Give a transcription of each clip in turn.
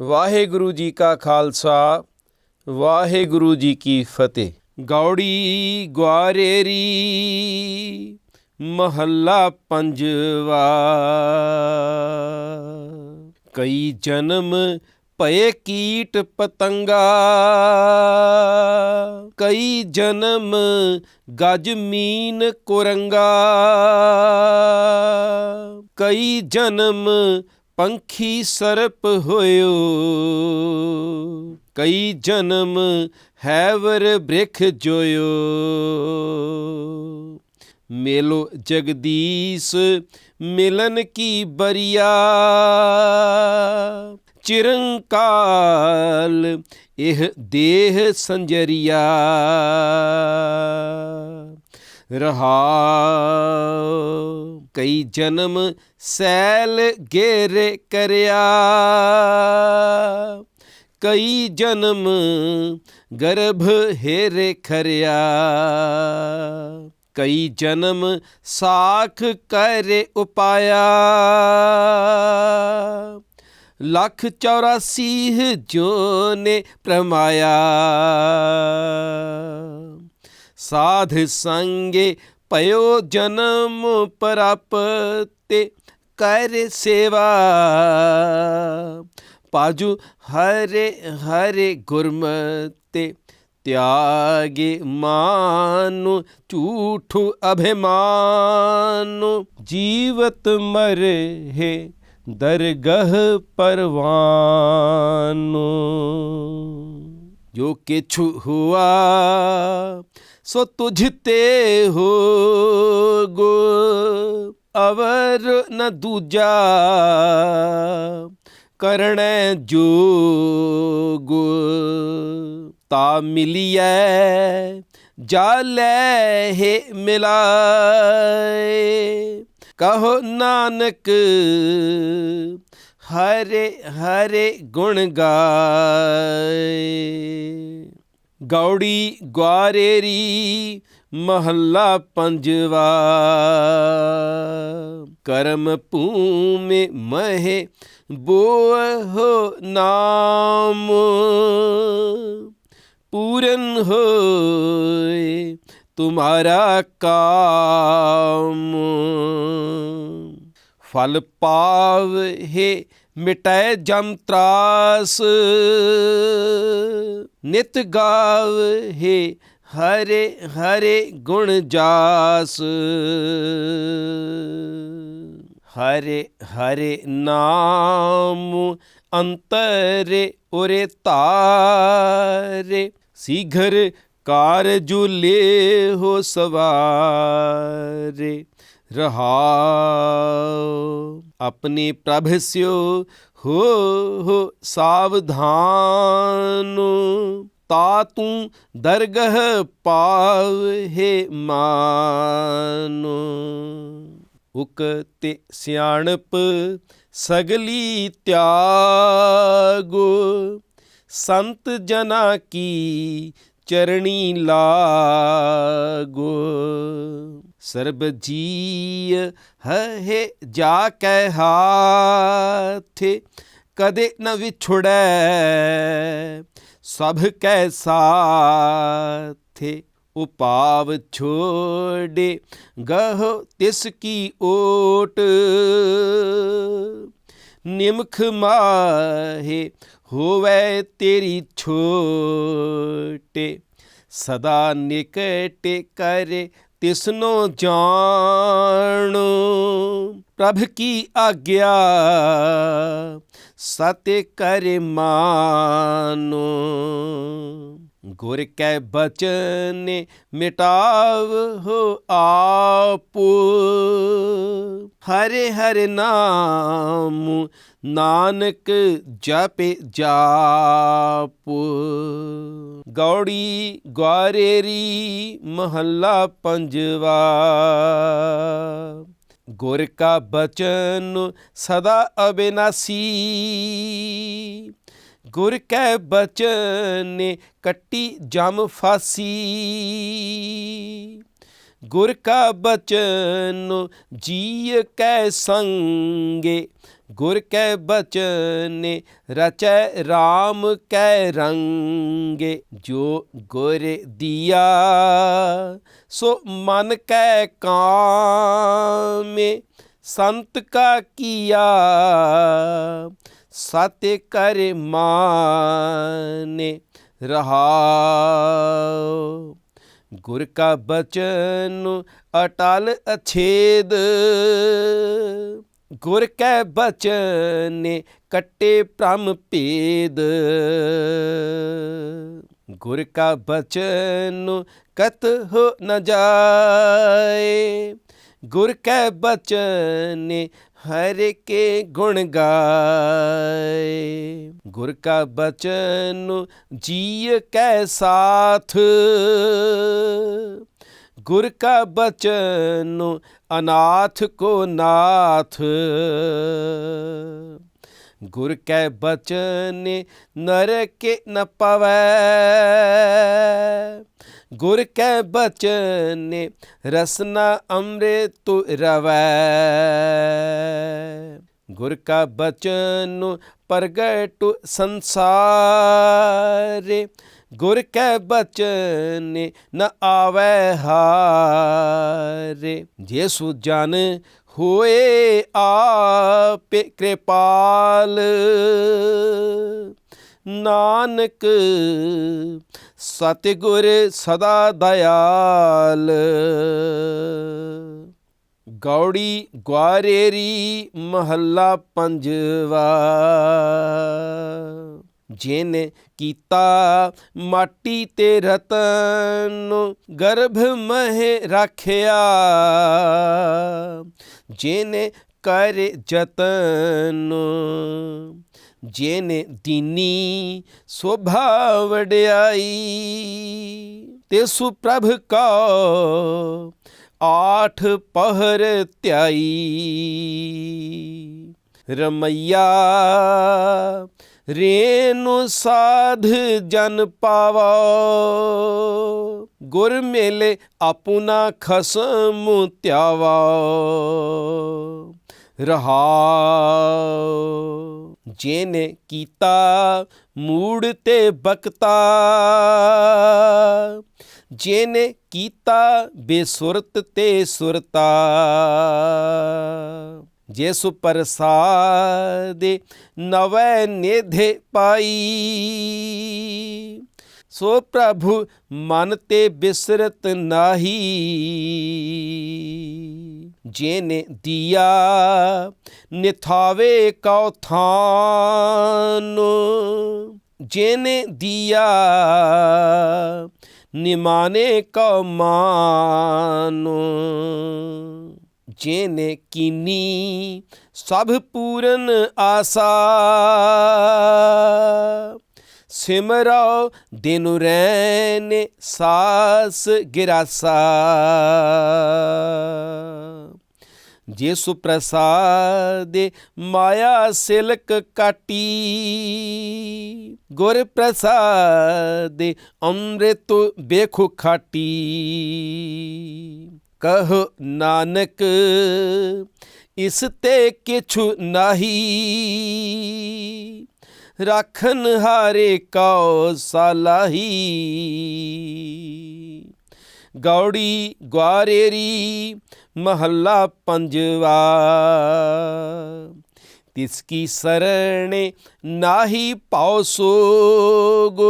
ਵਾਹਿਗੁਰੂ ਜੀ ਕਾ ਖਾਲਸਾ, ਵਾਹਿਗੁਰੂ ਜੀ ਕੀ ਫਤਿਹ। ਗੌੜੀ ਗਵਾਰੇਰੀ ਮਹੱਲਾ ਪੰਜਵਾ। ਕਈ ਜਨਮ ਭਏ ਕੀਟ ਪਤੰਗਾ, ਕਈ ਜਨਮ ਗਜ ਮੀਨ ਕੁਰੰਗਾ, ਕਈ ਜਨਮ ਪੰਖੀ ਸਰਪ ਹੋਇਓ, ਕਈ ਜਨਮ ਹੈਵਰ ਬ੍ਰਿਖ ਜੋਇਓ। ਮੇਲੋ ਜਗਦੀਸ਼, ਮਿਲਨ ਕੀ ਬਰੀਆ, ਚਿਰੰਕਾਲ ਇਹ ਦੇਹ ਸੰਜਰੀਆ। ਰਹਾ ਕਈ ਜਨਮ ਸੈਲ ਗੇਰੇ ਕਰਿਆ। ਕਈ ਜਨਮ ਗਰਭ ਹੇਰੇ ਖਰਿਆ। ਕਈ ਜਨਮ ਸਾਖ ਕਰੇ ਉਪਾਇਆ। ਲੱਖ 84 ਜੋ ਨੇ ਪ੍ਰਮਾਇਆ। ਸਾਧ ਸੰਗੇ ਭਇਓ ਜਨਮ ਪ੍ਰਾਪਤੇ ਕਰ ਸੇਵਾ। ਪਾਜੂ ਹਰੇ ਹਰੇ ਗੁਰਮਤੇ ਤਿਆਗੇ ਮਾਨੁ ਝੂਠ ਅਭਿਮਾਨੁ ਜੀਵਤ ਮਰੇ ਦਰਗਹ ਪਰਵਾਨੁ। ਜੋ ਕਿਛੁ ਹੁਆ ਸੋ ਤੁਝ ਤੇ ਹੋ ਗੋ ਅਵਰ ਨ ਦੂਜਾ ਕਰਣੈ ਜੋਗ। ਤਾ ਮਿਲਿਐ, ਜਾਲੈ ਹੈ ਮਿਲਾਏ। ਕਹੋ ਨਾਨਕ, ਹਰੇ ਹਰੇ ਗੁਣ ਗਾਏ। ਗੌੜੀ ਗਵਾਰੇਰੀ ਮਹੱਲਾ ਪੰਜਵਾ। ਕਰਮ ਭੂਮੇ ਮਹਿ ਬੋਹ ਨਾਮ। ਪੂਰਨ ਹੋਏ ਤੁਮਾਰਾ ਕਾਮ। ਫਲ ਪਾਵ ਹੈ ਮਿਟੈ ਜਮ ਤਰਾਸ, ਨਿਤ ਗਾਵ ਹੈ ਹਰੇ ਹਰੇ ਗੁਣ ਜਾਸ। ਹਰੇ ਹਰੇ ਨਾਮ ਅੰਤਰੇ ਉਰੇ ਤਾਰੇ, ਸੀਘਰ ਕਾਰਜੁ ਲੇ ਹੋ ਸਵਾਰੇ। ਰਹਾਉ। ਆਪਣੇ ਪ੍ਰਭ ਸਿਓ ਹੋ ਹੋ ਸਾਵਧਾਨ। ਤਾ ਤੂੰ ਦਰਗਹ ਪਾਵਹਿ ਮਾਨੋ। ਉਕਤੇ ਸਿਆਣਪ ਸਗਲੀ ਤਿਆਗੋ। ਸੰਤ ਜਨਾ ਕੀ ਚਰਣੀ ਲਾਗੋ। ਸਰਬ ਜੀ ਹੈ ਜਾ ਕੈ ਹਾਥੇ, ਕਦੇ ਨ ਵਿਛੜੈ ਸਭ ਕੈ ਸਾਥੇ। ਉਪਾਵ ਛੋੜੇ ਗਹ ਤਿਸ ਕੀ ਓਟ, ਨਿਮਖ ਮਾਹੇ ਹੋਵੇ ਤੇਰੀ ਛੋਟੇ, ਸਦਾ ਨਿਕਟ ਕਰੇ ਤਿਸਨੋ ਜਾਣੋ ਪ੍ਰਭ ਕੀ ਆਗਿਆ? ਸਤੇ ਕਰ ਮਾਨੋ ਗੁਰ ਕੈ ਬਚਨ ਮਿਟਾਵ ਹੋ ਆਪ। ਹਰੇ ਹਰ ਨਾਮ ਨਾਨਕ ਜਪ ਜਾਪ। ਗੌੜੀ ਗਵਾਰੇਰੀ ਮਹੱਲਾ ਪੰਜਵਾ। ਗੁਰ ਕਾ ਬਚਨ ਸਦਾ ਅਬਿਨਾਸੀ। ਗੁਰ ਕੈ ਬਚਨ ਕੱਟੀ ਜਮ ਫਾਸੀ। ਗੁਰ ਕਾ ਬਚਨ, ਜੀਅ ਕੈ ਸੰਗੇ। ਗੁਰ ਕੈ ਬਚਨ ਰਚੈ RAM ਕੈ ਰੰਗੇ। ਜੋ ਗੁਰ ਦੀਆ, ਸੋ ਮਨ ਕੈ ਕਾਮੇ ਸੰਤ ਕਾ ਕੀਆ ਸਤਿ ਕਰ ਮਾਨੇ ਰਹਾਉ। ਗੁਰ ਕਾ ਬਚਨ ਅਟਲ ਅਛੇਦ। ਗੁਰ ਕੈ ਬਚਨੇ ਕੱਟੇ ਭ੍ਰਮ ਭੇਦ। ਗੁਰ ਕਾ ਬਚਨ ਕਤ ਹੋ ਨ ਜਾਏ। ਗੁਰ ਕੈ ਬਚਨੇ ਹਰ ਕੇ ਗੁਣ ਗਾਏ। ਗੁਰ ਕਾ ਬਚਨ ਜੀਅ ਕੈ ਸਾਥ। ਗੁਰ ਕਾ ਬਚਨ ਅਨਾਥ ਕੋ ਨਾਥ। ਗੁਰ ਕੈ ਬਚਨ ਨਰਕ ਨ ਪਵੈ। ਗੁਰ ਕੈ ਬਚਨ ਰਸਨਾ ਅੰਮ੍ਰਿਤ ਰਵੈ। ਗੁਰ ਕਾ ਬਚਨ ਪ੍ਰਗਟ ਸੰਸਾਰੇ ਗੁਰ ਕੈ ਬਚਨ ਨ ਆਵੈ ਹਾਰੇ ਜੇਸੂ ਜਨ ਹੋਏ ਆਪੇ ਕਿਰਪਾਲ। ਨਾਨਕ, ਸਤਿਗੁਰ ਸਦਾ ਦਇਆਲ। ਗੌੜੀ ਗਵਾਰੇਰੀ ਮਹੱਲਾ ਪੰਜਵਾ। ਜਿਨ ਕੀਤਾ ਮਾਟੀ ਤੇ ਰਤਨ, ਗਰਭ ਮਹਿ ਰੱਖਿਆ। ਜਿਨ ਕਰ ਜਤਨ ਜੇਨੇ ਦੀਨੀ ਸੋਭਾ ਵਡਿਆਈ, ਤੇ ਸੁਪ੍ਰਭ ਕਾ ਆਠ ਪਹਰ ਧਿਆਈ। ਰਮਈਆ, ਰੇਨੁ ਸਾਧ ਜਨ ਪਾਵਾ, ਗੁਰ ਮੇਲੇ ਆਪੁਨਾ ਖਸਮ ਧਿਆਵਾ। ਰਹਾਉ। ਜੇਨੇ ਕੀਤਾ ਮੂੜ ਤੇ ਬਕਤਾ। ਜੇਨੇ ਕੀਤਾ ਬੇਸੁਰਤ ਤੇ ਸੁਰਤਾ। ਜਿਸ ਪ੍ਰਸਾਦੇ ਨਵੈ ਨੇਧੇ ਪਾਈ। ਸੋ ਪ੍ਰਭੂ ਮਨ ਤੇ ਬਿਸਰਤ ਨਾਹੀ। ਜੇਨੇ ਦੀਆ ਨਿਥਾਵੇ ਕਉ ਥਾਨ। ਜੇਨੇ ਦੀਆ ਨਿਮਾਨੇ ਕਉ ਮਾਨੋ। ਜੇਨੇ ਕੀਨੀ ਸਭ ਪੂਰਨ ਆਸਾ। ਸਿਮਰੋ, ਦਿਨ ਰੈਨ ਸਾਸ ਗਿਰਾਸਾ। ਜੇਸੁ ਪ੍ਰਸਾਦੇ ਮਾਇਆ ਸਿਲਕ ਕਾਟੀ। ਗੁਰ ਪ੍ਰਸਾਦੇ ਅੰਮ੍ਰਿਤ ਬੇਖੁ ਖਾਟੀ। ਕਹ ਨਾਨਕ, ਇਸ ਤੇ ਕਿਛੁ ਨਾਹੀ। ਰਾਖਨ ਹਾਰੇ ਕਉ ਸਾਲਾਹੀ। ਗੌੜੀ ਗਵਾਰੇਰੀ ਮਹੱਲਾ ਪੰਜਵਾ। ਤਿਸ ਕੀ ਸਰਣੇ ਨਾਹੀ ਪਾਉ ਸੋਗ।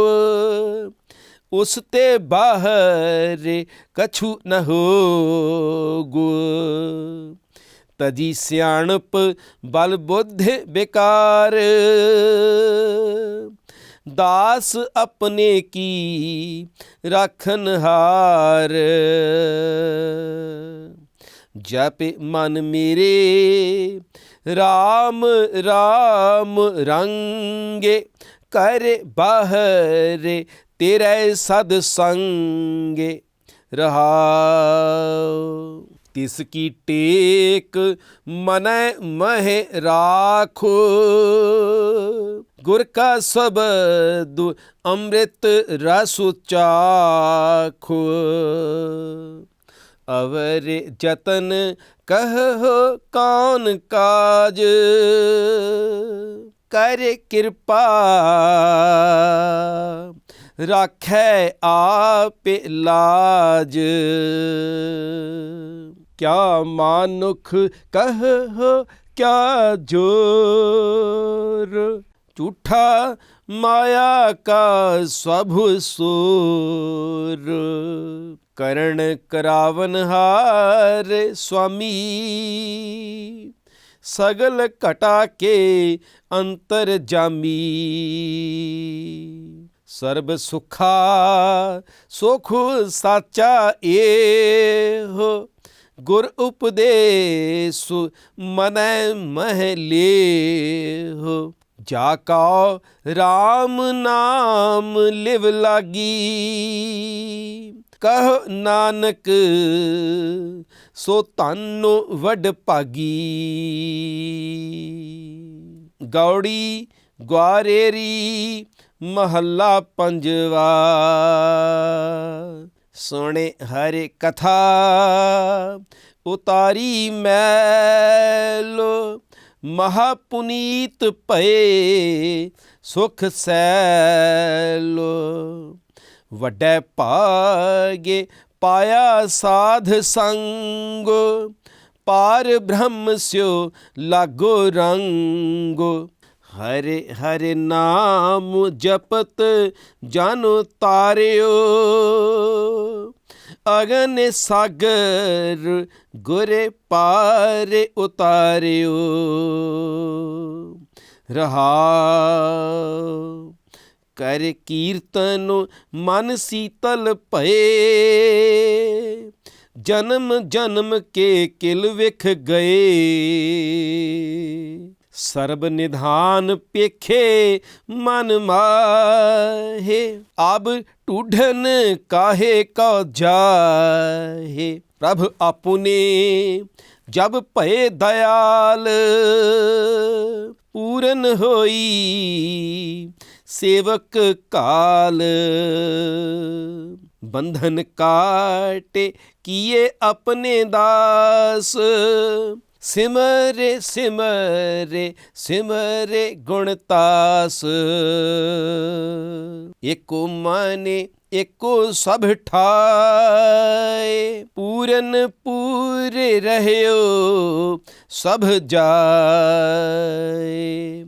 ਉਸ ਤੇ ਬਾਹਰ ਕਛੂ ਨ ਹੋਗੁ। ਤਜੀ ਸਿਆਣਪ ਬਲ ਬੁੱਧ ਬੇਕਾਰ। ਦਾਸ ਆਪਣੇ ਕੀ ਰਾਖਨ ਹਾਰ। ਜਪ ਮਨ ਮੇਰੇ RAM RAM ਰੰਗੇ, ਕਰ ਬਾਹਰ ਤੇਰੇ ਸਦ ਸੰਗੇ ਰਹਾਉ ਤਿਸ ਕੀ ਟੇਕ ਮਨੈ ਮਹਿ ਰਾਖੋ। ਗੁਰ ਕਾ ਸਬਦ ਅੰਮ੍ਰਿਤ ਰਸ ਚਾਖੋ। ਅਵਰ ਜਤਨ ਕਹੋ ਕਾਨ ਕਾਜ। ਕਰ ਕਿਰਪਾ ਰਾਖੈ ਆਪ ਲਾਜ। ਕਿਆ ਮਾਨੁਖ ਕਹੋ ਕਿਆ ਜੋਰ? ਝੂਠਾ ਮਾਇਆ ਕਾ ਸਭ ਸੂਰ। ਕਰਨ ਕਰਾਵਨ ਹਾਰ ਸੁਆਮੀ ਸਗਲ ਘਟਾ ਕੇ ਅੰਤਰ ਜਾਮੀ। ਸਰਬ ਸੁਖਾ, ਸੁਖ ਸਾਚਾ ਏ ਹੋ ਗੁਰ ਉਪਦੇਸ ਮਨੈ ਮਹਲੇ ਹੋ ਜਾ ਕਉ RAM ਨਾਮ ਲਿਵ ਲਾਗੀ, ਕਹ ਨਾਨਕ ਸੋ ਧੰਨੋ ਵਡ ਭਾਗੀ। ਗੌੜੀ ਗਵਾਰੇਰੀ ਮਹੱਲਾ ਪੰਜਵਾ ਸੁਣੇ ਹਰਿ ਕਥਾ, ਉਤਾਰੀ ਮੈਲੋ ਮਹਾ ਪੁਨੀਤ ਭਏ ਸੁਖ ਸੈਲੋ। ਵੱਡੇ ਭਾਗੇ ਪਾਇਆ ਸਾਧ ਸੰਗ, ਪਾਰ ਬ੍ਰਹਮ ਸਿਓ ਲਾਗੋ ਰੰਗ। ਹਰੇ ਹਰੇ ਨਾਮ ਜਪਤ ਜਨ ਤਾਰਿਓ। ਅਗਨ ਸਾਗਰ ਗੁਰੇ ਪਾਰ ਉਤਾਰਿਓ। ਰਹਾ ਕਰ ਕੀਰਤਨ ਮਨ ਸੀਤਲ ਭਏ। ਜਨਮ ਜਨਮ ਕੇ ਕਿਲ ਵਿਖ ਗਏ। ਸਰਬ ਨਿਧਾਨ ਪੇਖੇ ਮਨ ਮਾਹੇ, ਆਬ ਟੂਢਨ ਕਾਹੇ ਕਉ ਜਾਹੇ। ਪ੍ਰਭ ਆਪੁਨੇ ਜਬ ਭਏ ਦਇਆਲ, ਪੂਰਨ ਹੋਈ ਸੇਵਕ ਕਾਲ। ਬੰਧਨ ਕਾਟੇ ਕੀਏ ਆਪਣੇ ਦਾਸ ਸਿਮਰੇ ਸਿਮਰੇ ਸਿਮਰੇ ਗੁਣਤਾਸ ਏਕੋ ਮਨੇ, ਏਕੋ ਸਭ ਠਾਏ, ਪੂਰਨ ਪੂਰੇ ਰਹਿਓ, ਸਭ ਜਾਏ।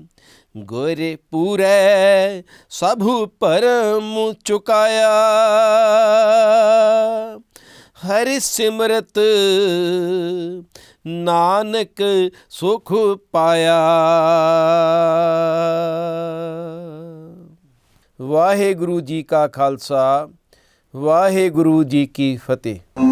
ਗੋਰੇ ਪੂਰੇ, ਸਭੂ ਪਰਮ ਚੁਕਾਇਆ। ਹਰਿ ਸਿਮਰਤ ਨਾਨਕ ਸੁਖ ਪਾਇਆ। ਵਾਹਿਗੁਰੂ ਜੀ ਕਾ ਖਾਲਸਾ ਵਾਹਿਗੁਰੂ ਜੀ ਕੀ ਫਤਿਹ।